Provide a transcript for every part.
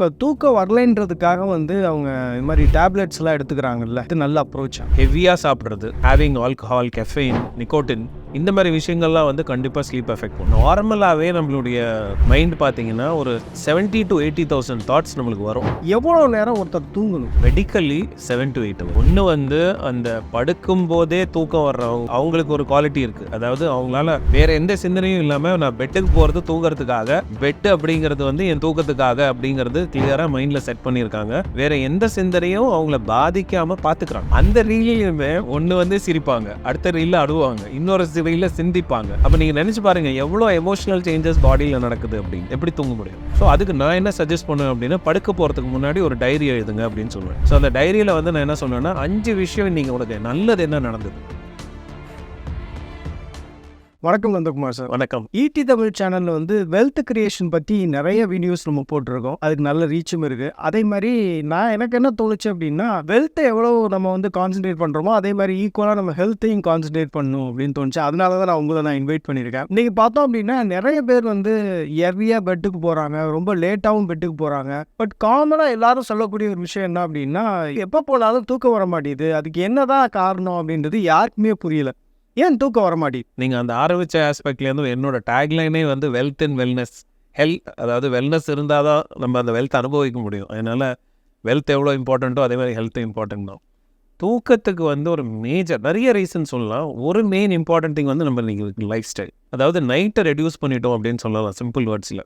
இப்போ தூக்கம் வரலைன்றதுக்காக வந்து அவங்க இது மாதிரி டேப்லெட்ஸ்லாம் எடுத்துக்கிறாங்கல்ல இது நல்ல அப்ரோச் ஹெவியாக சாப்பிட்றது ஹேவிங் ஆல்கஹால் கெஃபைன் நிக்கோட்டின் இந்த மாதிரி விஷயங்கள்லாம் வந்து கண்டிப்பாக ஸ்லீப் எஃபெக்ட் பண்ணும். நார்மலாகவே நம்மளுடைய மைண்ட் பார்த்தீங்கன்னா ஒரு seventy to eighty thousand thoughts நம்மளுக்கு வரும். எவ்வளோ நேரம் ஒருத்தர் தூங்கணும்? மெடிக்கலி செவன் டு எயிட் ஒன்று வந்து அந்த படுக்கும் போதே தூக்கம் வர்றவங்க அவங்களுக்கு ஒரு குவாலிட்டி இருக்குது அதாவது அவங்களால வேற எந்த சிந்தனையும் இல்லாமல் நான் பெட்டுக்கு போகிறது தூங்குறதுக்காக பெட்டு அப்படிங்கிறது வந்து என் தூக்கத்துக்காக அப்படிங்கிறது கிளியராக மைண்டில் செட் பண்ணியிருக்காங்க. வேற எந்த சிந்தனையும் அவங்கள பாதிக்காமல் பார்த்துக்கிறாங்க அந்த ரீலையுமே ஒன்று வந்து சிரிப்பாங்க. அடுத்த ரீலில் அழுவாங்க. இன்னொரு ரீலில் சிந்திப்பாங்க. அப்போ நீங்கள் நினச்சி பாருங்க எவ்வளோ எமோஷனல் சேஞ்சஸ் பாடியில் நடக்குது அப்படின்னு. எப்படி தூங்க முடியும்? ஸோ அதுக்கு நான் என்ன சஜஸ்ட் பண்ணுவேன் அப்படின்னா படுக்க போகிறதுக்கு முன்னாடி ஒரு டைரி எழுதுங்க அப்படின்னு சொல்லுவேன். ஸோ அந்த டைரியில் வந்து நான் என்ன சொல்லுவேன்னா அஞ்சு விஷயம் நீங்கள் உனக்கு நல்லது என்ன நடந்தது? வணக்கம் நந்தகுமார் சார். வணக்கம். ஈடி தமிழ் சேனலில் வந்து வெல்த் கிரியேஷன் பற்றி நிறைய வீடியோஸ் நம்ம போட்டிருக்கோம். அதுக்கு நல்ல ரீச்சும் இருக்குது அதே மாதிரி நான் எனக்கு என்ன தோணுச்சு அப்படின்னா வெல்த்தை எவ்வளோ நம்ம வந்து கான்சென்ட்ரேட் பண்ணுறோமோ அதே மாதிரி ஈக்குவலாக நம்ம ஹெல்த்தையும் கான்சென்ட்ரேட் பண்ணணும் அப்படின்னு தோணுச்சு. அதனால தான் நான் உங்களை நான் இன்வைட் பண்ணியிருக்கேன். இன்றைக்கி பார்த்தோம் அப்படின்னா நிறைய பேர் வந்து எர்லியாக பெட்டுக்கு போகிறாங்க ரொம்ப லேட்டாகவும் பெட்டுக்கு போகிறாங்க பட் காமனாக எல்லாரும் சொல்லக்கூடிய ஒரு விஷயம் என்ன அப்படின்னா எப்போ போனாலும் தூக்கம் வர மாட்டேங்குது. அதுக்கு என்னதான் காரணம் அப்படின்றது யாருக்குமே புரியல. ஏன் தூக்கம் வர நீங்கள் அந்த ஆரம்பித்த ஆஸ்பெக்ட்லேருந்து என்னோட டேக்லைனே வந்து வெல்த் அண்ட் வெல்னஸ் ஹெல்த் அதாவது வெல்னஸ் இருந்தால் தான் நம்ம அந்த வெல்த் அனுபவிக்க முடியும். அதனால் வெல்த் எவ்வளோ இம்பார்ட்டண்ட்டோ அதே மாதிரி ஹெல்த் இம்பார்ட்டன்ட் தான். தூக்கத்துக்கு வந்து ஒரு மேஜர் நிறைய ரீசன் சொல்லலாம். ஒரு மெயின் இம்பார்ட்டன்ட் திங் வந்து நம்ம இன்னைக்கு லைஃப் ஸ்டைல் அதாவது நைட்டை ரெடியூஸ் பண்ணிட்டோம் அப்படின்னு சொல்லலாம் சிம்பிள் வேர்ட்ஸில்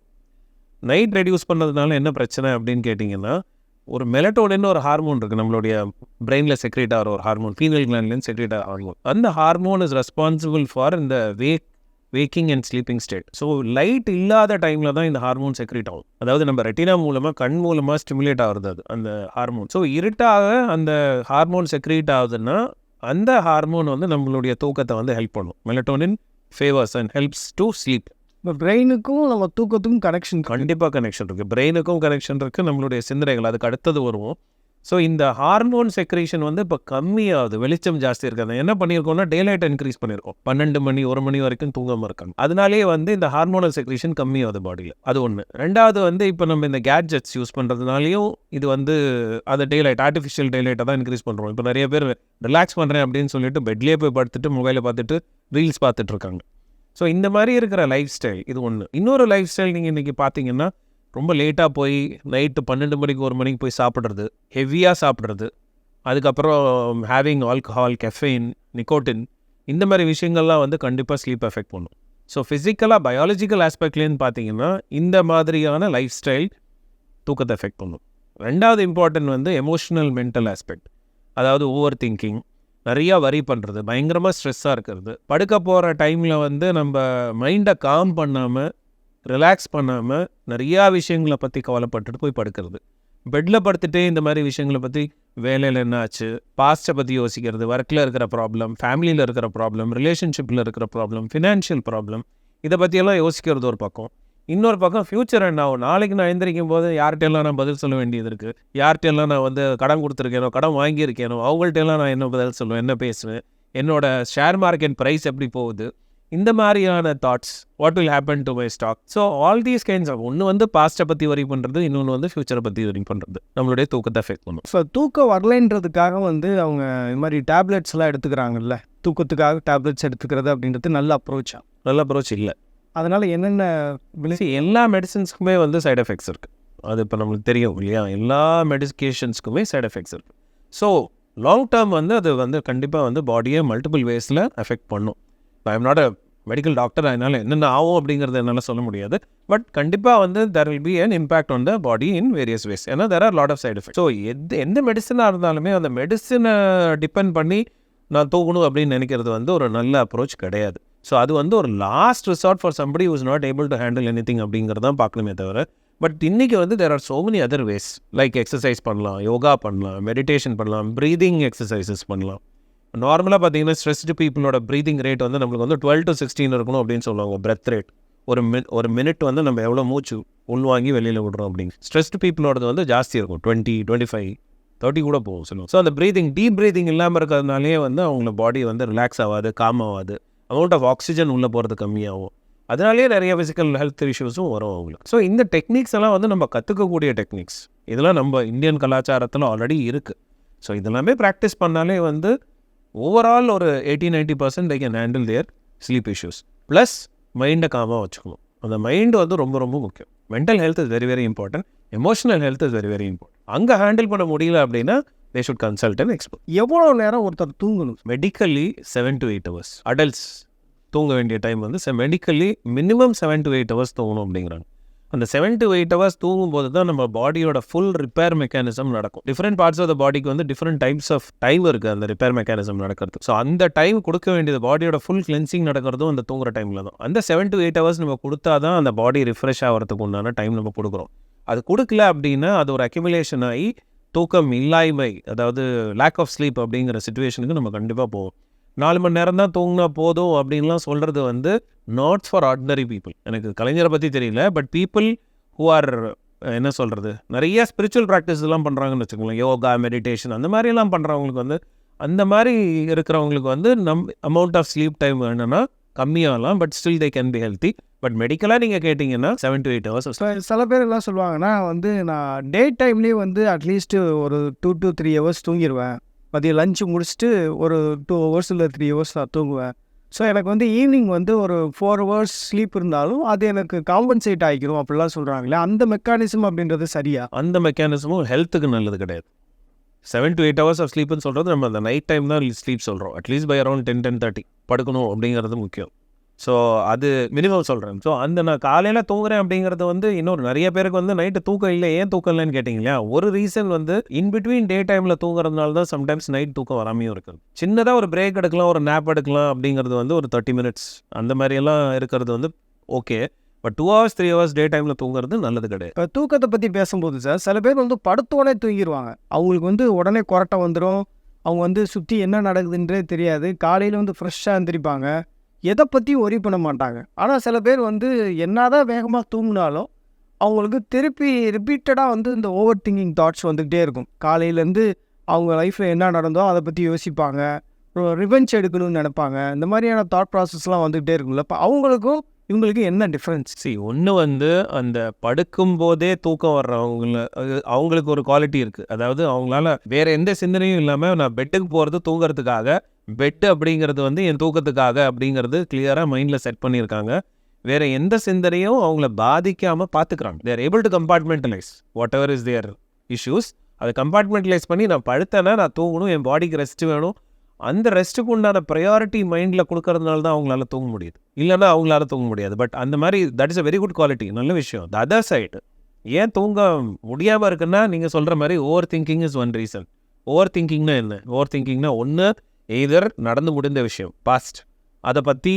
நைட் ரெடியூஸ் பண்ணதுனால என்ன பிரச்சனை அப்படின்னு கேட்டிங்கன்னா ஒரு மெலட்டோனின்னு ஒரு ஹார்மோன் இருக்குது நம்மளுடைய பிரெயினில் செக்ரேட் ஆகிற ஒரு ஹார்மோன் ஃபீனல் கிளாண்ட்லேருந்து செக்ரேட் ஆகிற ஹார்மோன் அந்த ஹார்மோன் இஸ் ரெஸ்பான்சிபிள் ஃபார் இந்த wake waking and sleeping state so light இல்லாத டைமில் தான் இந்த ஹார்மோன் செக்ரேட் ஆகும். அதாவது நம்ம ரெட்டினா மூலமாக கண் மூலமாக ஸ்டிமுலேட் ஆகுறது அது அந்த ஹார்மோன் ஸோ இருட்டாக அந்த ஹார்மோன் செக்ரேட் ஆகுதுன்னா அந்த ஹார்மோன் வந்து நம்மளுடைய தூக்கத்தை வந்து ஹெல்ப் பண்ணும். Melatonin favours and helps to sleep இப்போ பிரெயினுக்கும் நம்ம தூக்கத்துக்கும் கனெக்ஷன் கண்டிப்பாக கனெக்ஷன் இருக்குது பிரெயினுக்கும் கனெக்ஷன் இருக்குது நம்மளுடைய சிந்தனைகள் அதுக்கு அடுத்தது வருவோம். ஸோ இந்த ஹார்மோன் செக்ரேஷன் வந்து இப்போ கம்மியாகுது. வெளிச்சம் ஜாஸ்தி இருக்காது. என்ன பண்ணியிருக்கோம்னா டேலைட் இன்க்ரீஸ் பண்ணியிருக்கோம். பன்னெண்டு மணி ஒரு மணி வரைக்கும் தூங்காமல் இருக்காங்க. அதனாலேயே வந்து இந்த ஹார்மோனல் செக்ரேஷன் கம்மியாகுது பாடியில் அது ஒன்று ரெண்டாவது வந்து இப்போ நம்ம இந்த கேட்ஜெட்ஸ் யூஸ் பண்ணுறதுனாலையும் இது வந்து அது டேலைட் ஆர்டிஃபிஷியல் டேலைட்டை தான் இன்க்ரீஸ் பண்ணுறோம் இப்போ நிறைய பேர் ரிலாக்ஸ் பண்ணுறேன் அப்படின்னு சொல்லிட்டு பெட்லேயே போய் படுத்துட்டு மொபைலை பார்த்துட்டு ரீல்ஸ் பார்த்துட்டு இருக்காங்க. ஸோ இந்த மாதிரி இருக்கிற லைஃப் ஸ்டைல் இது ஒன்று இன்னொரு லைஃப் ஸ்டைல் நீங்கள் இன்றைக்கி பார்த்தீங்கன்னா ரொம்ப லேட்டாக போய் நைட்டு பன்னெண்டு மணிக்கு ஒரு மணிக்கு போய் சாப்பிட்றது ஹெவியாக சாப்பிட்றது அதுக்கப்புறம் ஹேவிங் ஆல்கஹால் கெஃபைன் நிக்கோட்டின் இந்த மாதிரி விஷயங்கள்லாம் வந்து கண்டிப்பாக ஸ்லீப் எஃபெக்ட் பண்ணும். ஸோ ஃபிசிக்கலாக பயாலஜிக்கல் ஆஸ்பெக்ட்லேன்னு பார்த்தீங்கன்னா இந்த மாதிரியான லைஃப் ஸ்டைல் தூக்கத்தை எஃபெக்ட் பண்ணும். ரெண்டாவது இம்பார்ட்டன்ட் வந்து எமோஷனல் மென்டல் ஆஸ்பெக்ட் அதாவது ஓவர் திங்கிங் நிறையா வரி பண்ணுறது பயங்கரமாக ஸ்ட்ரெஸ்ஸாக இருக்கிறது. படுக்க போகிற டைமில் வந்து நம்ம மைண்டை காம் பண்ணாமல் ரிலாக்ஸ் பண்ணாமல் நிறையா விஷயங்களை பற்றி கவலைப்பட்டுட்டு போய் படுக்கிறது. பெட்டில் படுத்துகிட்டே இந்த மாதிரி விஷயங்களை பற்றி வேலையில் என்ன ஆச்சு பாஸ்ட்டை பற்றி யோசிக்கிறது ஒர்க்கில் இருக்கிற ப்ராப்ளம் ஃபேமிலியில் இருக்கிற ப்ராப்ளம் ரிலேஷன்ஷிப்பில் இருக்கிற ப்ராப்ளம் ஃபினான்ஷியல் ப்ராப்ளம் இதை பற்றியெல்லாம் யோசிக்கிறது ஒரு பக்கம். இன்னொரு பக்கம் ஃப்யூச்சர் என்ன ஆகும்? நாளைக்கு நான் எந்திரிக்கும் போது யார்கிட்டெல்லாம் நான் பதில் சொல்ல வேண்டியது இருக்குது யார்கிட்டெல்லாம் நான் வந்து கடன் கொடுத்துருக்கேனோ கடன் வாங்கியிருக்கேனோ அவங்கள்ட்டெல்லாம் நான் என்ன பதில் சொல்லுவேன்? என்ன பேசுவேன்? என்னோட ஷேர் மார்க்கெட் ப்ரைஸ் எப்படி போகுது? இந்த மாதிரியான thoughts what will happen to my stock so all these kinds of ஒன்று வந்து பாஸ்ட்டை பற்றி வரி பண்ணுறது இன்னொன்று வந்து ஃப்யூச்சரை பற்றி வரி பண்ணுறது நம்மளுடைய தூக்கத்தை எஃபெக்ட் பண்ணும். இப்போ தூக்கம் வரலைன்றதுக்காக வந்து அவங்க இது மாதிரி டேப்லெட்ஸ்லாம் எடுத்துக்கிறாங்கல்ல? தூக்கத்துக்காக டேப்லெட்ஸ் எடுத்துக்கிறது அப்படின்றது நல்ல அப்ரோச்சா நல்ல அப்ரோச் இல்லை. அதனால் என்னென்ன விளை எல்லா மெடிசின்ஸ்க்குமே வந்து சைட் எஃபெக்ட்ஸ் இருக்குது அது இப்போ நம்மளுக்கு தெரியும் இல்லையா? எல்லா மெடிக்கேஷன்ஸ்க்குமே சைடு எஃபெக்ட்ஸ் இருக்குது ஸோ லாங் டேர்ம் வந்து அது வந்து கண்டிப்பாக வந்து பாடியை மல்டிபிள் வேஸில் எஃபெக்ட் பண்ணும். I am not a medical doctor அதனால் என்னென்ன ஆகும் அப்படிங்கிறது என்னால் சொல்ல முடியாது. பட் கண்டிப்பாக வந்து there will be an impact on the body in various ways ஏன்னா there are lot of side effect so எது எந்த மெடிசனாக இருந்தாலுமே அந்த மெடிசனை டிபெண்ட் பண்ணி நான் தூக்கணும் அப்படின்னு நினைக்கிறது வந்து ஒரு நல்ல அப்ரோச் கிடையாது. ஸோ அது வந்து ஒரு last resort for somebody was not able to handle anything அப்படிங்கிறது தான் பார்க்கணுமே தவிர பட் இன்றைக்கி வந்து there are so many other ways like exercise பண்ணலாம் யோகா பண்ணலாம் மெடிடேஷன் பண்ணலாம் ப்ரீதிங் எக்ஸசைசஸ் பண்ணலாம். நார்மலாக பார்த்தீங்கன்னா ஸ்ட்ரெஸ்டு பீப்புளோட ப்ரீதிங் ரேட் வந்து நம்மளுக்கு வந்து டுவெல் டு சிக்ஸ்டீன் இருக்கணும் அப்படின்னு சொல்லுவாங்க பிரெத் ரேட் ஒரு மின் ஒரு மினிட் வந்து நம்ம எவ்வளோ மூச்சு உள்வாங்கி வெளியில் விடுறோம் அப்படிங்க ஸ்ட்ரெஸ்டு பீப்புளோடது வந்து ஜாஸ்தி இருக்கும் டுவெண்ட்டி டுவெண்ட்டி ஃபைவ் தேர்ட்டி கூட போகும். சொல்லுவோம் ஸோ அந்த ப்ரீதிங் டீப் ப்ரீதிங் இல்லாமல் இருக்கிறதுனாலே வந்து அவங்கள பாடி வந்து ரிலாக்ஸ் ஆகாது காம் ஆகாது. அமௌண்ட் ஆஃப் ஆக்சிஜன் உள்ளே போகிறது கம்மியாகும். அதனாலேயே நிறைய ஃபிசிக்கல் ஹெல்த் இஷ்யூஸும் வரும் அவங்களுக்கு. ஸோ இந்த டெக்னிக்ஸ் எல்லாம் வந்து நம்ம கற்றுக்கக்கூடிய டெக்னிக்ஸ் இதெல்லாம் நம்ம இந்தியன் கலாச்சாரத்தில் ஆல்ரெடி இருக்குது ஸோ இதெல்லாமே ப்ராக்டிஸ் பண்ணாலே வந்து ஓவரால் ஒரு eighty ninety percent I can handle their sleep issues plus மைண்டை காமாக வச்சுக்கணும். அந்த மைண்டு வந்து ரொம்ப ரொம்ப முக்கியம். Mental health is very very important emotional health is very very important அங்கே ஹேண்டில் பண்ண முடியல அப்படின்னா they should consult and expert எவ்வளோ நேரம் ஒருத்தர் தூங்கணும்? Medically seven to eight hours adults தூங்க வேண்டிய டைம் வந்து medically minimum seven to eight hours தூங்கணும் அப்படிங்கிறாங்க. அந்த செவன் டு எயிட் ஹவர்ஸ் தூங்கும்போது தான் நம்ம பாடியோட ஃபுல் ரிப்பேர் மெக்கானிசம் நடக்கும். டிஃப்ரெண்ட் பார்ட்ஸ் ஆஃப் த பாடிக்கு வந்து டிஃப்ரெண்ட் டைப்ஸ் ஆஃப் டைம் இருக்குது அந்த ரிப்பேர் மெக்கானிசம் நடக்கிறது. ஸோ அந்த டைம் கொடுக்க வேண்டியது பாடியோட ஃபுல் கிளென்சிங் நடக்கிறதும் அந்த தூங்குற டைமில் தான். அந்த செவன் டு எயிட் ஹவர்ஸ் நம்ம கொடுத்தா தான் அந்த பாடி ரிஃப்ரெஷ் ஆகிறதுக்கு உண்டான டைம் நம்ம கொடுக்குறோம். அது கொடுக்கல அப்படின்னா அது ஒரு அக்யூமுலேஷன் ஆகி தூக்கம் இல்லாய்மை அதாவது லேக் ஆஃப் ஸ்லீப் அப்படிங்கிற சுச்சுவேஷனுக்கு நம்ம கண்டிப்பாக போவோம். நாலு மணி நேரம் தான் தூங்கினா போதும் அப்படின்லாம் சொல்கிறது வந்து நாட் ஃபார் ஆர்டினரி பீப்புள் எனக்கு கலைஞரை பற்றி தெரியல பட் பீப்புள் ஹூ ஆர் என்ன சொல்கிறது நிறைய ஸ்பிரிச்சுவல் ப்ராக்டிஸ் எல்லாம் பண்ணுறாங்கன்னு வச்சுக்கோங்களேன். யோகா மெடிடேஷன் அந்த மாதிரிலாம் பண்ணுறவங்களுக்கு வந்து அந்த மாதிரி இருக்கிறவங்களுக்கு வந்து நம் அமௌண்ட் ஆஃப் ஸ்லீப் டைம் வேணும்னா கம்மியாகலாம் but still they can be healthy but மெடிக்கலாக நீங்கள் கேட்டிங்கன்னா செவன் டு எயிட் ஹவர்ஸ் சில பேர் எல்லாம் சொல்லுவாங்கன்னா வந்து நான் டே டைம்லேயே வந்து அட்லீஸ்ட் ஒரு டூ டு த்ரீ ஹவர்ஸ் தூங்கிடுவேன் மதியம் லஞ்சு முடிச்சுட்டு ஒரு டூ ஹவர்ஸ் இல்லை த்ரீ ஹவர்ஸ் நான் தூங்குவேன். ஸோ எனக்கு வந்து ஈவினிங் வந்து ஒரு ஃபோர் ஹவர்ஸ் ஸ்லீப் இருந்தாலும் அது எனக்கு காம்பன்சேட் ஆகிக்கிறோம் அப்படிலாம் சொல்கிறாங்களே அந்த மெக்கானிசம் அப்படின்றது சரியா? அந்த மெக்கானிசமும் ஹெல்த்துக்கு நல்லது கிடையாது. Seven to eight hours of ஸ்லீப்னு சொல்கிறது நம்ம அந்த நைட் டைம் தான் ஸ்லீப் சொல்கிறோம் at least by around ten ten thirty படுக்கணும் அப்படிங்கிறது முக்கியம். ஸோ அது மினிமம் சொல்கிறேன் ஸோ அந்த நான் காலையில் தூங்குறேன் அப்படிங்கிறது வந்து இன்னொரு நிறைய பேருக்கு வந்து நைட்டு தூக்கம் இல்லை ஏன் தூக்கம் இல்லைன்னு கேட்டிங்களா? ஒரு ரீசன் வந்து இன் பிட்வீன் டே டைமில் தூங்குறதுனால தான் சம்டைம்ஸ் நைட் தூக்கம் வராமையும் இருக்குது. சின்னதாக ஒரு பிரேக் எடுக்கலாம் ஒரு நேப் எடுக்கலாம் அப்படிங்கிறது வந்து ஒரு தேர்ட்டி மினிட்ஸ் அந்த மாதிரியெல்லாம் இருக்கிறது வந்து okay but two hours three hours day டைமில் தூங்குறது நல்லது கிடையாது. இப்போ தூக்கத்தை பற்றி பேசும்போது சார் சில பேர் வந்து படுத்தோடனே தூங்கிடுவாங்க அவங்களுக்கு வந்து உடனே கொரட்டை வந்துடும் அவங்க வந்து சுற்றி என்ன நடக்குதுன்றே தெரியாது. காலையில் வந்து ஃப்ரெஷ்ஷாக எழுந்திரிப்பாங்க எதை பற்றியும் ஒரி பண்ண மாட்டாங்க. ஆனால் சில பேர் வந்து என்னதான் வேகமாக தூங்கினாலும் அவங்களுக்கு திருப்பி ரிப்பீட்டடாக வந்து இந்த ஓவர் திங்கிங் தாட்ஸ் வந்துக்கிட்டே இருக்கும். காலையிலேருந்து அவங்க லைஃப்பில் என்ன நடந்தோ அதை பற்றி யோசிப்பாங்க. ரிவெஞ்ச் எடுக்கணும்னு நினைப்பாங்க. இந்த மாதிரியான தாட் ப்ராசஸ்லாம் வந்துக்கிட்டே இருக்கும்ல. இப்போ அவங்களுக்கும் இவங்களுக்கு என்ன டிஃப்ரென்ஸ் சி ஒன்று வந்து அந்த படுக்கும் போதே தூக்கம் வர்றவங்கள அவங்களுக்கு ஒரு குவாலிட்டி இருக்குது அதாவது அவங்களால வேற எந்த சிந்தனையும் இல்லாமல் நான் பெட்டுக்கு போகிறது தூங்குறதுக்காக பெட்டு அப்படிங்கிறது வந்து என் தூக்கத்துக்காக அப்படிங்கிறது கிளியராக மைண்டில் செட் பண்ணியிருக்காங்க. வேற எந்த சிந்தனையும் அவங்கள பாதிக்காமல் பார்த்துக்கிறாங்க they're able to compartmentalise whatever is their issues அதை கம்பார்ட்மெண்டலைஸ் பண்ணி நான் படுத்தேன்னா நான் தூங்கணும் என் பாடிக்கு ரெஸ்ட் வேணும். அந்த ரெஸ்ட்டுக்கு உண்டான ப்ரையாரிட்டி மைண்டில் கொடுக்கறதுனால தான் அவங்களால தூங்க முடியுது. இல்லைன்னா அவங்களால தூங்க முடியாது. பட் அந்த மாதிரி that is a very good quality நல்ல விஷயம். த அதர் சைடு ஏன் தூங்க முடியாமல் இருக்குன்னா நீங்கள் சொல்கிற மாதிரி over thinking is one reason over திங்கிங்னா என்ன? ஓவர் திங்கிங்னா ஒன்று எய்தர் நடந்து முடிந்த விஷயம் பாஸ்ட் அதை பற்றி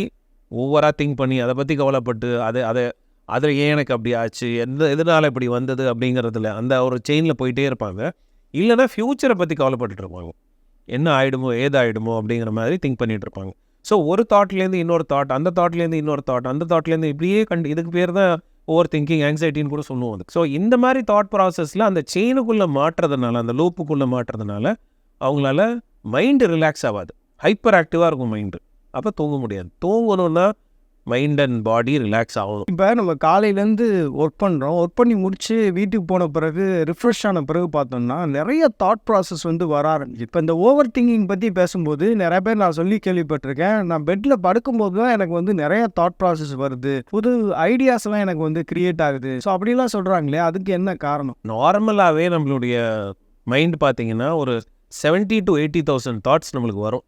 ஓவராக திங்க் பண்ணி அதை பற்றி கவலைப்பட்டு அதை அதை அதில் ஏன் எனக்கு அப்படி ஆச்சு எந்த எதனால் இப்படி வந்தது அப்படிங்கிறதுல அந்த ஒரு செயினில் போயிட்டே இருப்பாங்க. இல்லைன்னா ஃப்யூச்சரை பற்றி கவலைப்பட்டுட்டு இருப்பாங்க. என்ன ஆகிடுமோ ஏதாயிடுமோ அப்படிங்கிற மாதிரி திங்க் பண்ணிட்டு இருப்பாங்க. ஸோ ஒரு தாட்லேருந்து இன்னொரு தாட் அந்த தாட்லேருந்து இன்னொரு தாட் அந்த தாட்லேருந்து இப்படியே கண்டு இதுக்கு பேர் தான் ஓவர் திங்கிங் ஆங்ஸைட்டின்னு கூட சொல்லுவோம் அதுக்கு. ஸோ இந்த மாதிரி தாட் ப்ராசஸில் அந்த செயினுக்குள்ளே மாட்டுறதுனால அந்த லூப்புக்குள்ளே மாட்டுறதுனால அவங்களால மைண்டு ரிலாக்ஸ் ஆகாது. ஹைப்பர் ஆக்டிவாக இருக்கும் மைண்டு அப்போ தூங்க முடியாது. தூங்கணும்னா மைண்ட் அண்ட் பாடி ரிலாக்ஸ் ஆகணும். இப்போ நம்ம காலையிலேருந்து ஒர்க் பண்ணுறோம் ஒர்க் பண்ணி முடிச்சு வீட்டுக்கு போன பிறகு ரிஃப்ரெஷ் ஆன பிறகு பார்த்தோம்னா நிறைய தாட் ப்ராசஸ் வந்து வர ஆரம்பிச்சு இப்போ இந்த ஓவர் திங்கிங் பற்றி பேசும்போது நிறைய பேர் நான் சொல்லி கேள்விப்பட்டிருக்கேன். நான் பெட்டில் படுக்கும்போது தான் எனக்கு வந்து நிறைய தாட் ப்ராசஸ் வருது. புது ஐடியாஸ்லாம் எனக்கு வந்து கிரியேட் ஆகுது. ஸோ அப்படிலாம் சொல்கிறாங்களே அதுக்கு என்ன காரணம்? நார்மலாகவே நம்மளுடைய மைண்ட் பார்த்தீங்கன்னா ஒரு seventy to eighty thousand thoughts நம்மளுக்கு வரும்.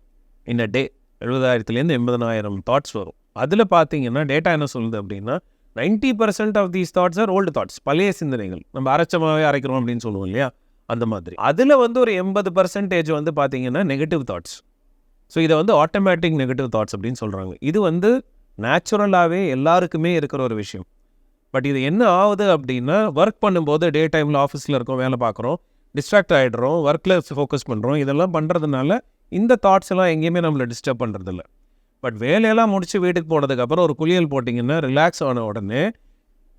இந்த டே எழுபதாயிரத்துலேருந்து எண்பதனாயிரம் தாட்ஸ் வரும். அதில் பார்த்தீங்கன்னா டேட்டா என்ன சொல்லுது அப்படின்னா ninety percent of these thoughts are old thoughts பழைய சிந்தனைகள். நம்ம அரைச்சமாகவே அரைக்கிறோம் அப்படின்னு சொல்லுவோம் இல்லையா? அந்த மாதிரி. அதில் வந்து ஒரு எண்பது பர்சன்டேஜ் வந்து பார்த்தீங்கன்னா நெகட்டிவ் தாட்ஸ் ஸோ இதை வந்து ஆட்டோமேட்டிக் நெகட்டிவ் தாட்ஸ் அப்படின்னு சொல்கிறாங்க இது வந்து நேச்சுரலாகவே எல்லாருக்குமே இருக்கிற ஒரு விஷயம். பட் இது என்ன ஆகுது அப்படின்னா ஒர்க் பண்ணும்போது டே டைமில் ஆஃபீஸில் இருக்கோம் வேலை பார்க்குறோம். டிஸ்ட்ராக்ட் ஆகிடுறோம் ஒர்க்கில் ஃபோக்கஸ் பண்ணுறோம் இதெல்லாம் பண்ணுறதுனால இந்த தாட்ஸ் எல்லாம் எங்கேயுமே நம்மளை டிஸ்டர்ப் பண்ணுறதில்ல பட் வேலையெல்லாம் முடித்து வீட்டுக்கு போனதுக்கப்புறம் ஒரு குளியல் போட்டிங்கன்னா ரிலாக்ஸ் ஆன உடனே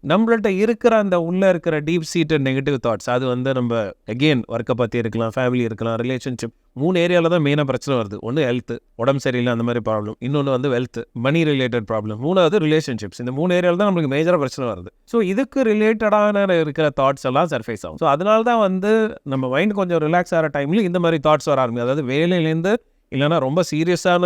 நம்மள்ட்ட இருக்கிற அந்த உள்ளே இருக்கிற டீப் சீட்டட் நெகட்டிவ் தாட்ஸ் அது வந்து நம்ம அகெயின் ஒர்க்கை பற்றி இருக்கலாம் ஃபேமிலி இருக்கலாம் ரிலேஷன்ஷிப் மூணு ஏரியாவில் தான் மெயினாக பிரச்சனை வருது. ஒன்று ஹெல்த்து உடம்பு சரியில்லை அந்த மாதிரி ப்ராப்ளம் இன்னொன்று வந்து வெல்த் மணி ரிலேட்டட் ப்ராப்ளம் மூணாவது ரிலேஷன்ஷிப்ஸ் இந்த மூணு ஏரியாவில் தான் நம்மளுக்கு மேஜராக பிரச்சனை வருது. ஸோ இதுக்கு ரிலேட்டடான இருக்கிற தாட்ஸ் எல்லாம் சர்ஃபேஸ் ஆகும். ஸோ அதனால தான் வந்து நம்ம மைண்ட் கொஞ்சம் ரிலாக்ஸ் ஆகிற டைமில் இந்த மாதிரி தாட்ஸ் வர ஆரம்பிக்கும் அதாவது வேலையிலேருந்து இல்லைன்னா ரொம்ப சீரியஸான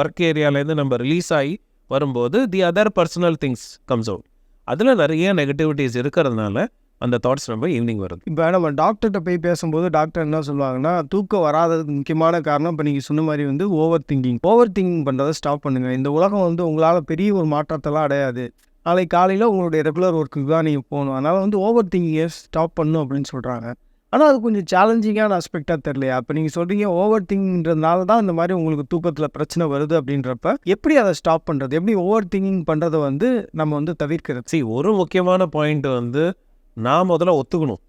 ஒர்க் ஏரியாலேருந்து நம்ம ரிலீஸ் ஆகி வரும்போது the other personal things comes out அதில் நிறைய நெகட்டிவிட்டிஸ் இருக்கிறதுனால அந்த தாட்ஸ் ரொம்ப ஈவினிங் வருது. இப்போ நம்ம டாக்டர்கிட்ட போய் பேசும்போது டாக்டர் என்ன சொல்லுவாங்கன்னா தூக்கம் வராததுக்கு முக்கியமான காரணம் இப்போ நீங்கள் சொன்ன மாதிரி வந்து ஓவர் திங்கிங் ஓவர் திங்கிங் பண்ணுறதை ஸ்டாப் பண்ணுங்கள் இந்த உலகம் வந்து உங்களால் பெரிய ஒரு மாற்றத்தெல்லாம் அடையாது. நாளைக்கு காலையில் உங்களுடைய ரெகுலர் ஒர்க்குக்கு தான் நீங்கள் போகணும். அதனால் வந்து ஓவர் திங்கிங்கை ஸ்டாப் பண்ணும் அப்படின்னு சொல்கிறாங்க ஆனால் அது கொஞ்சம் சேலஞ்சிங்கான அஸ்பெக்டாக தெரியலையா? அப்போ நீங்கள் சொல்கிறீங்க ஓவர் திங்கிங்கிறதுனால தான் இந்த மாதிரி உங்களுக்கு தூக்கத்தில் பிரச்சனை வருது அப்படின்றப்ப எப்படி அதை ஸ்டாப் பண்ணுறது எப்படி ஓவர் திங்கிங் பண்ணுறதை வந்து நம்ம வந்து தவிர்க்கிறது? சரி ஒரு முக்கியமான பாயிண்ட் வந்து நான் முதல்ல ஒத்துக்கணும்.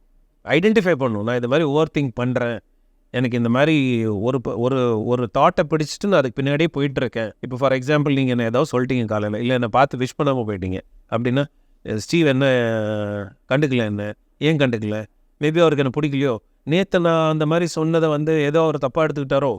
ஐடென்டிஃபை பண்ணணும். நான் இந்த மாதிரி ஓவர் திங்க் பண்ணுறேன் எனக்கு இந்த மாதிரி ஒரு ப- ஒரு ஒரு தாட்டை பிடிச்சிட்டு நான் அதுக்கு பின்னாடியே போயிட்டுருக்கேன். இப்போ ஃபார் எக்ஸாம்பிள் நீங்கள் என்ன ஏதாவது சொல்லிட்டீங்க காலையில் இல்லை என்னை பார்த்து விஷ் பண்ணாமல் போயிட்டீங்க. அப்படின்னா ஸ்டீவ் என்ன கண்டுக்கல என்ன? ஏன் கண்டுக்கல? மேபி அவருக்கு என்ன பிடிக்கலையோ. நேற்று நான் அந்த மாதிரி சொன்னதை வந்து ஏதோ அவர் தப்பாக எடுத்துக்கிட்டாரோ.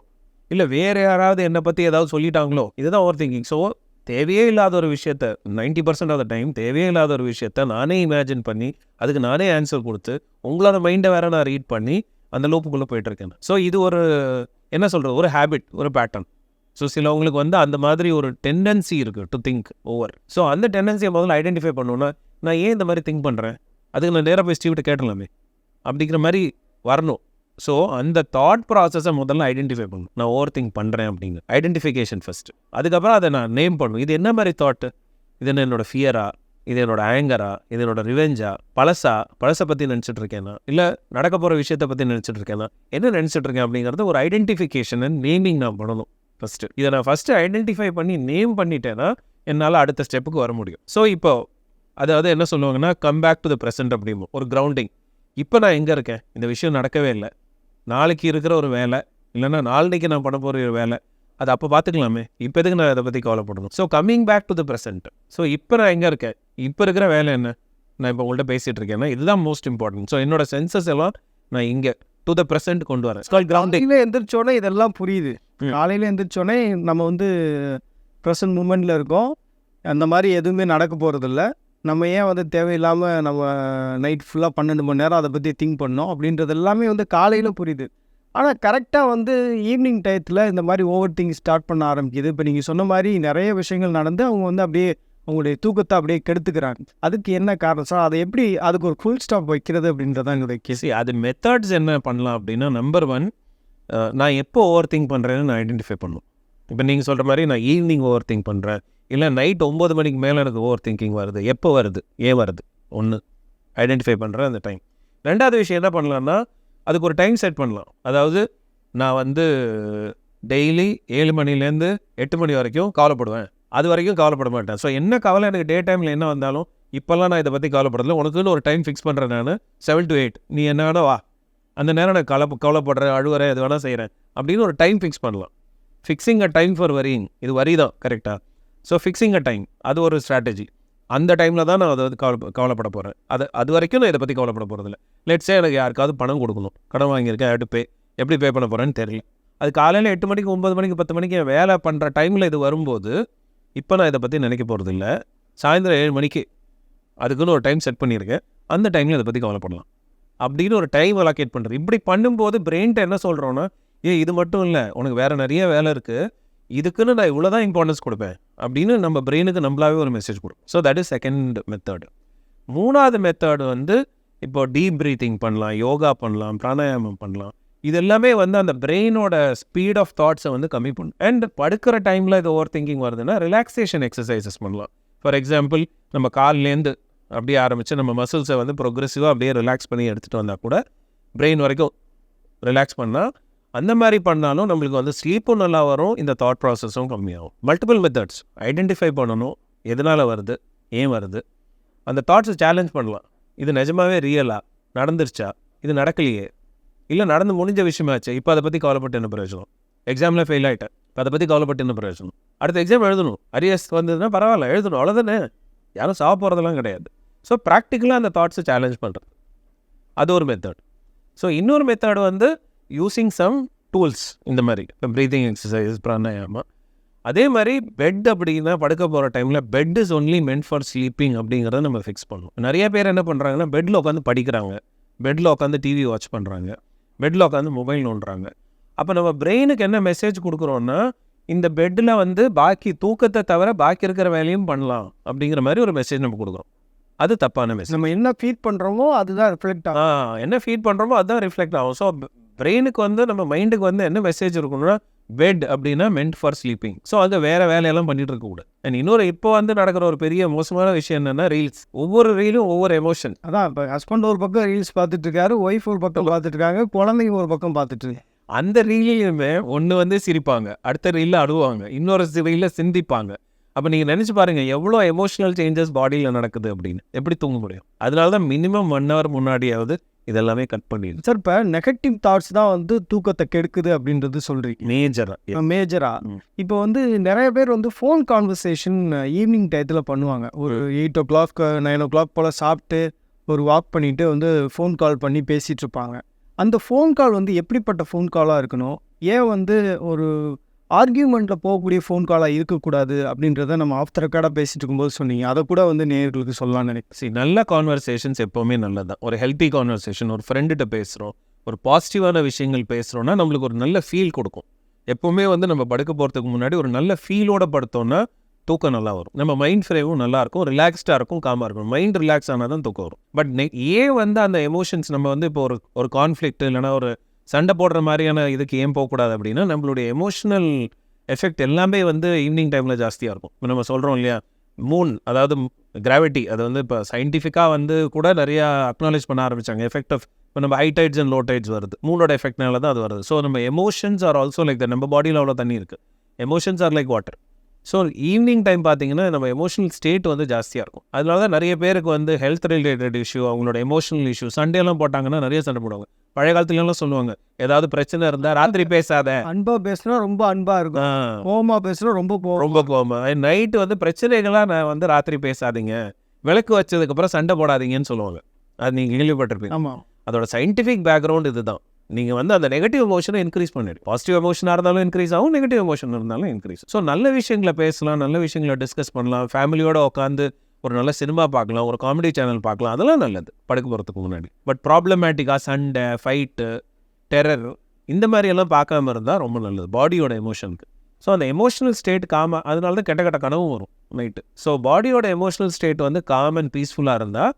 இல்லை வேறு யாராவது என்னை பற்றி ஏதாவது சொல்லிட்டாங்களோ. இதுதான் ஓவர் திங்கிங் ஸோ தேவையே இல்லாத ஒரு விஷயத்த ninety percent of the time தேவையே இல்லாத ஒரு விஷயத்த நானே இமேஜின் பண்ணி அதுக்கு நானே ஆன்சர் கொடுத்து உங்களோட மைண்டை வேற நான் ரீட் பண்ணி அந்த லோப்புக்குள்ளே போயிட்டுருக்கேன். ஸோ இது ஒரு என்ன சொல்கிறது ஒரு ஹேபிட் ஒரு பேட்டர்ன் ஸோ சிலவங்களுக்கு வந்து அந்த மாதிரி ஒரு டெண்டன்சி இருக்குது டு திங்க் ஓவர் ஸோ அந்த டெண்டன்சியை முதல்ல ஐடென்டிஃபை பண்ணணும்னா நான் ஏன் இந்த மாதிரி திங்க் பண்ணுறேன் அதுக்கு நான் நேராக போய் ஸ்டீவ்கிட்ட கேட்டலாமே அப்படிங்கிற மாதிரி வரணும். ஸோ அந்த தாட் ப்ராசஸை முதல்ல ஐடென்டிஃபை பண்ணணும். நான் ஓவர் திங்க் பண்ணுறேன் அப்படிங்க ஐடென்டிஃபிகேஷன் ஃபஸ்ட்டு அதுக்கப்புறம் அதை நான் நேம் பண்ணணும். இது என்ன மாதிரி தாட்டு இது என்ன என்னோட ஃபியரா இது என்னோட ஆங்கரா இது என்னோட ரிவெஞ்சா பழசா? பழசை பற்றி நினச்சிட்டு இருக்கேனா? இல்லை நடக்க போகிற விஷயத்தை பற்றி நினச்சிட்டு இருக்கேனா? என்ன நினச்சிட்டு இருக்கேன் அப்படிங்கிறது ஒரு ஐடென்டிஃபிகேஷன் நேமிங் நான் பண்ணணும் ஃபஸ்ட்டு இதை நான் ஃபஸ்ட்டு ஐடென்டிஃபை பண்ணி நேம் பண்ணிட்டேன்னா என்னால் அடுத்த ஸ்டெப்புக்கு வர முடியும். ஸோ இப்போ அதாவது என்ன சொல்லுவாங்கன்னா come back to the present அப்படிமோ ஒரு கிரவுண்டிங் இப்போ நான் எங்கே இருக்கேன்? இந்த விஷயம் நடக்கவே இல்லை. நாளைக்கு இருக்கிற ஒரு வேலை இல்லைன்னா நாளைக்கு நான் பண்ண போகிற ஒரு வேலை அது அப்போ பார்த்துக்கலாமே. இப்போ எதுக்கு நான் அதை பற்றி கவலைப்படணும்? So coming back to the present so இப்போ நான் எங்கே இருக்கேன்? இப்போ இருக்கிற வேலை என்ன? நான் இப்போ உங்கள்கிட்ட பேசிகிட்டு இருக்கேன்னா இதுதான் மோஸ்ட் இம்பார்ட்டன்ட் ஸோ என்னோட சென்சஸ் எல்லாம் நான் இங்கே டு த ப்ரெசென்ட் கொண்டு வரேன். கால் கிரவுண்டிங் காலையில் எந்திரிச்சோடனே இதெல்லாம் புரியுது. காலையில் எந்திரிச்சோடனே நம்ம வந்து ப்ரெசன்ட் மூமெண்ட்டில் இருக்கோம். அந்த மாதிரி எதுவுமே நடக்க போகிறதில்ல நம்ம ஏன் வந்து தேவையில்லாமல் நம்ம நைட் ஃபுல்லாக பன்னெண்டு மணி நேரம் அதை பற்றி திங்க் பண்ணோம்? அப்படின்றது எல்லாமே வந்து காலையில் புரியுது. ஆனால் கரெக்டாக வந்து ஈவினிங் டயத்தில் இந்த மாதிரி ஓவர் திங்க் ஸ்டார்ட் பண்ண ஆரம்பிக்குது. இப்போ நீங்கள் சொன்ன மாதிரி நிறைய விஷயங்கள் நடந்து அவங்க வந்து அப்படியே அவங்களுடைய தூக்கத்தை அப்படியே கெடுத்துக்கிறாங்க. அதுக்கு என்ன காரணம்? சார் அதை எப்படி அதுக்கு ஒரு ஃபுல் ஸ்டாப் வைக்கிறது அப்படின்றதான் என்னுடைய கேஸ் அது மெத்தட்ஸ் என்ன பண்ணலாம் அப்படின்னா நம்பர் ஒன் நான் எப்போ ஓவர் திங்க் பண்ணுறேன்னு நான் ஐடென்டிஃபை பண்ணும். இப்போ நீங்கள் சொல்கிற மாதிரி நான் ஈவினிங் ஓவர் திங்க் பண்ணுறேன் இல்லை நைட் ஒம்பது மணிக்கு மேலே எனக்கு ஓவர் திங்கிங் வருது. எப்போ வருது? ஏன் வருது? ஒன்று ஐடென்டிஃபை பண்ணுற அந்த டைம் ரெண்டாவது விஷயம் என்ன பண்ணலான்னா அதுக்கு ஒரு டைம் செட் பண்ணலாம். அதாவது நான் வந்து டெய்லி ஏழு மணிலேருந்து எட்டு மணி வரைக்கும் கவலைப்படுவேன். அது வரைக்கும் கவலைப்பட மாட்டேன். ஸோ என்ன கவலை? எனக்கு டே டைமில் என்ன வந்தாலும் இப்போல்லாம் நான் இதை பற்றி கவலைப்படல. உனக்குன்னு ஒரு டைம் ஃபிக்ஸ் பண்ணுறேன் நான். செவன் டு எயிட் நீ என்ன வேணா வா. அந்த நேரம் நான் கவலை கவலைப்படுறேன் அழுகிறேன் எது வேணால் செய்கிறேன் அப்படின்னு ஒரு டைம் ஃபிக்ஸ் பண்ணலாம். Fixing a time for worrying இது வரி தான் கரெக்டாக ஸோ ஃபிக்ஸிங் அ டைம் அது ஒரு ஸ்ட்ராட்டஜி அந்த டைமில் தான் நான் அதை வந்து கவலை கவலைப்பட போகிறேன் அது அது வரைக்கும் நான் இதை பற்றி கவலைப்பட போகிறதில்ல லெட்ஸே எனக்கு யாருக்காவது பணம் கொடுக்கணும். கடன் வாங்கியிருக்கேன் ஹேட் பே எப்படி பே பண்ண போகிறேன்னு தெரியல. அது காலையில் எட்டு மணிக்கு ஒம்பது மணிக்கு பத்து மணிக்கு என் வேலை பண்ணுற டைமில் இது வரும்போது இப்போ நான் இதை பற்றி நினைக்க போகிறதில்ல சாயந்தரம் ஏழு மணிக்கு அதுக்குன்னு ஒரு டைம் செட் பண்ணியிருக்கேன். அந்த டைமில் இதை பற்றி கவலைப்படலாம். அப்படின்னு ஒரு டைம் அலாக்கேட் பண்ணுறது இப்படி பண்ணும்போது பிரெயின்ட்ட என்ன சொல்கிறோன்னா ஏ இது மட்டும் இல்லை. உனக்கு வேறு நிறைய வேலை இருக்குது இதுக்குன்னு நான் இவ்வளோ தான் இம்பார்ட்டன்ஸ் கொடுப்பேன் அப்படின்னு நம்ம பிரெயினுக்கு நம்மளாவே ஒரு மெசேஜ் கொடுக்கும். So that is second method மூணாவது மெத்தடு வந்து இப்போ டீப் ப்ரீத்திங் பண்ணலாம் யோகா பண்ணலாம் பிராணாயாமம் பண்ணலாம். இது எல்லாமே வந்து அந்த பிரெயினோட ஸ்பீட் ஆஃப் தாட்ஸை வந்து கம்மி பண்ணும். அண்ட் படுக்கிற டைமில் இது ஓவர் திங்கிங் வருதுன்னா ரிலாக்ஸேஷன் எக்ஸசைசஸ் பண்ணலாம். ஃபார் எக்ஸாம்பிள் நம்ம கால்லேருந்து அப்படியே ஆரம்பித்து நம்ம மசில்ஸை வந்து ப்ரொக்ரெசிவாக அப்படியே ரிலாக்ஸ் பண்ணி எடுத்துகிட்டு வந்தால் கூட பிரெயின் வரைக்கும் ரிலாக்ஸ் பண்ணால் அந்த மாதிரி பண்ணாலும் நம்மளுக்கு வந்து ஸ்லீப்பும் நல்லா வரும் இந்த தாட் ப்ராசஸும் கம்மியாகும். மல்டிபிள் மெத்தட்ஸ் ஐடென்டிஃபை பண்ணணும். எதனால் வருது? ஏன் வருது? அந்த தாட்ஸை சேலஞ்ச் பண்ணலாம். இது நிஜமாவே ரியலா நடந்துருச்சா? இது நடக்கலையே? இல்லை நடந்து முடிஞ்ச விஷயமாச்சு? இப்போ அதை பற்றி கவலைப்பட்டு என்ன பிரயோஜனம்? எக்ஸாமில் ஃபெயில் ஆகிட்டேன் இப்போ அதை பற்றி கவலைப்பட்டு என்ன பிரயோஜனம்? அடுத்த எக்ஸாம் எழுதணும். அரியஸ் வந்ததுன்னா பரவாயில்ல எழுதணும். அவ்வளோதானே யாரும் சாப்பிட போகிறதெல்லாம் கிடையாது. ஸோ ப்ராக்டிக்கலாக அந்த தாட்ஸை சேலஞ்ச் பண்ணுறது அது ஒரு மெத்தட் ஸோ இன்னொரு மெத்தட் வந்து யூஸிங் சம் டூல்ஸ் இந்த மாதிரி. இப்போ ப்ரீதிங் எக்ஸசைஸ் பிராணாயாமா அதே மாதிரி பெட் அப்படின்னா படுக்க போகிற டைமில் bed is only meant for sleeping அப்படிங்கிறத நம்ம ஃபிக்ஸ் பண்ணுவோம். நிறைய பேர் என்ன பண்ணுறாங்கன்னா பெட்டில் உட்காந்து படிக்கிறாங்க. பெட்டில் உட்காந்து டிவி வாட்ச் பண்ணுறாங்க பெட்டில் உட்காந்து மொபைல் நோண்டுறாங்க. அப்போ நம்ம பிரெயினுக்கு என்ன மெசேஜ் கொடுக்குறோன்னா இந்த பெட்டில் வந்து பாக்கி தூக்கத்தை தவிர பாக்கி இருக்கிற வேலையும் பண்ணலாம் அப்படிங்கிற மாதிரி ஒரு மெசேஜ் நம்ம கொடுக்குறோம். அது தப்பான மெசேஜ் நம்ம என்ன ஃபீட் பண்ணுறோமோ அதுதான் ரிஃப்ளெக்ட் ஆகும். என்ன ஃபீட் பண்ணுறோமோ அதுதான் ரிஃப்ளெக்ட் ஆகும். ஸோ பிரெயினுக்கு வந்து நம்ம மைண்டுக்கு வந்து என்ன மெசேஜ் இருக்கணும்னா பெட் அப்படின்னா மென்ட் ஃபார் ஸ்லீப்பிங் ஸோ அது வேற வேலையெல்லாம் பண்ணிட்டு இருக்கக்கூடாது அண்ட் இன்னொரு இப்போ வந்து நடக்கிற ஒரு பெரிய மோசமான விஷயம் என்னன்னா ரீல்ஸ் ஒவ்வொரு ரீலும் ஒவ்வொரு எமோஷன் அதான் இப்போ ஹஸ்பண்ட் ஒரு பக்கம் ரீல்ஸ் பார்த்துட்டு இருக்காரு ஒய்ஃப் ஒரு பக்கம் பார்த்துட்டு இருக்காங்க குழந்தைங்க ஒரு பக்கம் பார்த்துட்டு இருக்கு. அந்த ரீலையுமே ஒன்று வந்து சிரிப்பாங்க அடுத்த ரீலில் அழுவாங்க இன்னொரு ரீலில் சிந்திப்பாங்க. அப்போ நீங்கள் நினச்சி பாருங்க எவ்வளோ எமோஷனல் சேஞ்சஸ் பாடியில் நடக்குது அப்படின்னு. எப்படி தூங்க முடியும்? அதனால தான் மினிமம் ஒன் ஹவர் முன்னாடியாவது இதெல்லாமே கட் பண்ணிடுது சார் இப்போ நெகட்டிவ் தாட்ஸ் தான் வந்து தூக்கத்தை கெடுக்குது அப்படின்றது சொல்றீங்க. மேஜராக மேஜரா ம். இப்போ வந்து நிறைய பேர் வந்து ஃபோன் கான்வர்சேஷன் ஈவினிங் டயத்தில் பண்ணுவாங்க. ஒரு eight o'clock nine o'clock போல் சாப்பிட்டு ஒரு வாக் பண்ணிட்டு வந்து ஃபோன் கால் பண்ணி பேசிட்டு இருப்பாங்க. அந்த ஃபோன் கால் வந்து எப்படிப்பட்ட ஃபோன் காலாக இருக்கணும்? ஏன் வந்து ஒரு ஆர்கியூமெண்ட்டில் போகக்கூடிய ஃபோன் காலாக இருக்கக்கூடாது அப்படின்றத நம்ம ஆஃப் த ரெக்கார்டாக பேசிட்டு இருக்கும்போது சொன்னீங்க. அதை கூட வந்து நேர்களுக்கு சொல்லலாம்னு நினைக்கிறேன். சரி நல்ல கான்வர்சேஷன்ஸ் எப்போவுமே நல்லதான் ஒரு ஹெல்த்தி கான்வர்சேஷன் ஒரு ஃப்ரெண்டுகிட்ட பேசுகிறோம் ஒரு பாசிட்டிவான விஷயங்கள் பேசுகிறோன்னா நம்மளுக்கு ஒரு நல்ல ஃபீல் கொடுக்கும். எப்போவுமே வந்து நம்ம படுக்க போகிறதுக்கு முன்னாடி ஒரு நல்ல ஃபீலோட படுத்தோன்னா தூக்கம் நல்லா வரும். நம்ம மைண்ட் ஃப்ரேவும் நல்லா இருக்கும் ரிலாக்ஸ்டாக இருக்கும் காமாக இருக்கும். மைண்ட் ரிலாக்ஸ் ஆனால் தான் தூக்கம் வரும். பட் ஏன் வந்து அந்த எமோஷன்ஸ் நம்ம வந்து இப்போ ஒரு ஒரு கான்ஃப்ளிக்ட் இல்லைனா ஒரு சண்டை போடுற மாதிரியான இதுக்கு ஏன் போகக்கூடாது அப்படின்னா நம்மளுடைய எமோஷனல் எஃபெக்ட் எல்லாமே வந்து ஈவினிங் டைமில் ஜாஸ்தியாக இருக்கும். இப்போ நம்ம சொல்கிறோம் இல்லையா மூன் அதாவது கிராவிட்டி அது வந்து இப்போ சயின்டிஃபிக்காக வந்து கூட நிறையா அக்னாலேஜ் பண்ண ஆரம்பிச்சாங்க. எஃபெக்ட் ஆஃப் இப்போ நம்ம high tides and low tides வருது. மூனோட எஃபெக்ட்னால தான் அது வருது. ஸோ நம்ம emotions are also like the நம்ம பாடியில் அவ்வளோ தண்ணி இருக்குது emotions are like water so evening time பார்த்தீங்கன்னா நம்ம எமோஷனல் ஸ்டேட் வந்து ஜாஸ்தியாக இருக்கும். அதனால தான் நிறைய பேருக்கு வந்து ஹெல்த் ரிலேட்டட் இஷ்யூ அவங்களோட எமோஷனல் இஷ்யூ சண்டேலாம் போட்டாங்கன்னா நிறைய சண்டை போடுவாங்க. பழைய காலத்துலலாம் சொல்லுவாங்க. ஏதாவது பிரச்சனை இருந்தால் ராத்திரி பேசாத. அன்பாக பேசுனா ரொம்ப அன்பாக இருக்கும். கோவமாக பேசுனா ரொம்ப ரொம்ப கோமா நைட்டு வந்து பிரச்சனைகளாக நான் வந்து ராத்திரி பேசாதீங்க. விளக்கு வச்சதுக்கப்புறம் சண்டை போடாதீங்கன்னு சொல்லுவாங்க. அது நீங்கள் கேள்விப்பட்டிருப்பீங்க. ஆமாம் அதோட சயின்டிஃபிக் பேக்ரவுண்ட் இதுதான். நீங்கள் வந்து அந்த நெகட்டிவ் எமோஷனை இன்க்ரீஸ் பண்ணிடு. பாசிட்டிவ் எமோஷனாக இருந்தாலும் இன்க்ரீஸ் ஆகும் நெகட்டிவ் எமோஷன் இருந்தாலும் இன்க்ரீஸ் ஸோ நல்ல விஷயங்களை பேசலாம் நல்ல விஷயங்களை டிஸ்கஸ் பண்ணலாம். ஃபேமிலியோட உட்காந்து ஒரு நல்ல சினிமா பார்க்கலாம் ஒரு காமெடி சேனல் பார்க்கலாம். அதெல்லாம் நல்லது படுக்க போகிறதுக்கு முன்னாடி. பட் ப்ராப்ளமேட்டிக்காக சண்டை ஃபைட்டு டெரர் இந்த மாதிரியெல்லாம் பார்க்காம இருந்தால் ரொம்ப நல்லது பாடியோட எமோஷனுக்கு ஸோ அந்த எமோஷனல் ஸ்டேட் காம அதனால தான் கெட்ட கெட்ட கனவும் வரும் நைட்டு ஸோ பாடியோட எமோஷனல் ஸ்டேட் வந்து காம் அண்ட் பீஸ்ஃபுல்லாக இருந்தால்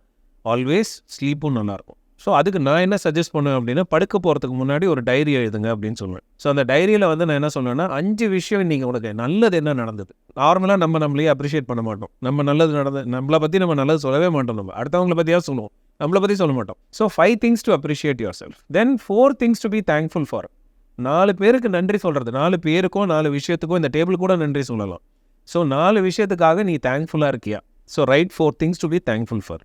ஆல்வேஸ் ஸ்லீப்பும் நல்லாயிருக்கும் ஸோ அதுக்கு நான் என்ன சஜஸ்ட் பண்ணுவேன் அப்படின்னா படுக்க போகிறதுக்கு முன்னாடி ஒரு டைரி எழுதுங்க அப்படின்னு சொல்லுவேன். ஸோ அந்த டைரியில் வந்து நான் என்ன சொல்லுவேன்னா அஞ்சு விஷயம் நீங்கள் உனக்கு நல்லது என்ன நடந்தது? நார்மலாக நம்ம நம்மளையே அப்ரிஷியேட் பண்ண மாட்டோம். நம்ம நல்லது நடந்தது நம்மளை பற்றி நம்ம நல்லது சொல்லவே மாட்டோம் நம்ம. அடுத்தவங்கள பற்றியா சொல்லுவோம்? நம்மளை பற்றி சொல்ல மாட்டோம். So five things to appreciate yourself then four things to be thankful for நாலு பேருக்கு நன்றி சொல்கிறது நாலு பேருக்கோ நாலு விஷயத்துக்கோ இந்த டேபிள் கூட நன்றி சொல்லலாம். ஸோ நாலு விஷயத்துக்காக நீ தேங்க்ஃபுல்லாக இருக்கியா? So write four things to be thankful for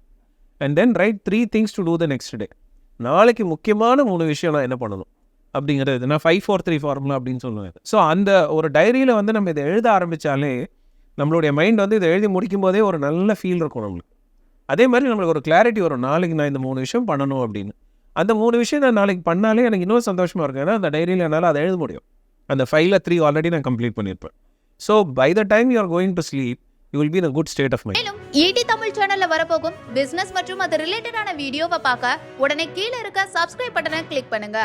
and then write three things to do the next day நாளைக்கு முக்கியமான மூணு விஷயம் நான் என்ன பண்ணணும்? அப்படிங்கிறது. நான் ஃபைவ் ஃபோர் த்ரீ ஃபார்முலா அப்படின்னு சொல்லுவேன் ஸோ அந்த ஒரு டைரியில் வந்து நம்ம இதை எழுத ஆரம்பித்தாலே நம்மளுடைய மைண்ட் வந்து இதை எழுதி முடிக்கும் போதே ஒரு நல்ல ஃபீல் இருக்கும் நம்மளுக்கு. அதே மாதிரி நம்மளுக்கு ஒரு கிளாரிட்டி வரும். நாளைக்கு நான் இந்த மூணு விஷயம் பண்ணணும் அப்படின்னு. அந்த மூணு விஷயம் நான் நாளைக்கு பண்ணாலே எனக்கு இன்னும் சந்தோஷமாக இருக்கும். ஏன்னா அந்த டைரியில் என்னால் அதை எழுத முடியும். அந்த ஃபைவ்ல த்ரீ ஆல்ரெடி நான் கம்ப்ளீட் பண்ணியிருப்பேன். So by the time you are going to sleep you will be in good state of mind மேலும் ஈடி தமிழ் சேனல்ல வரப்போகும் பிசினஸ் மற்றும் அது ரிலேட்டடான வீடியோவை பார்க்க உடனே கீழே இருக்க சப்ஸ்கிரைப் பட்டனை கிளிக் பண்ணுங்க.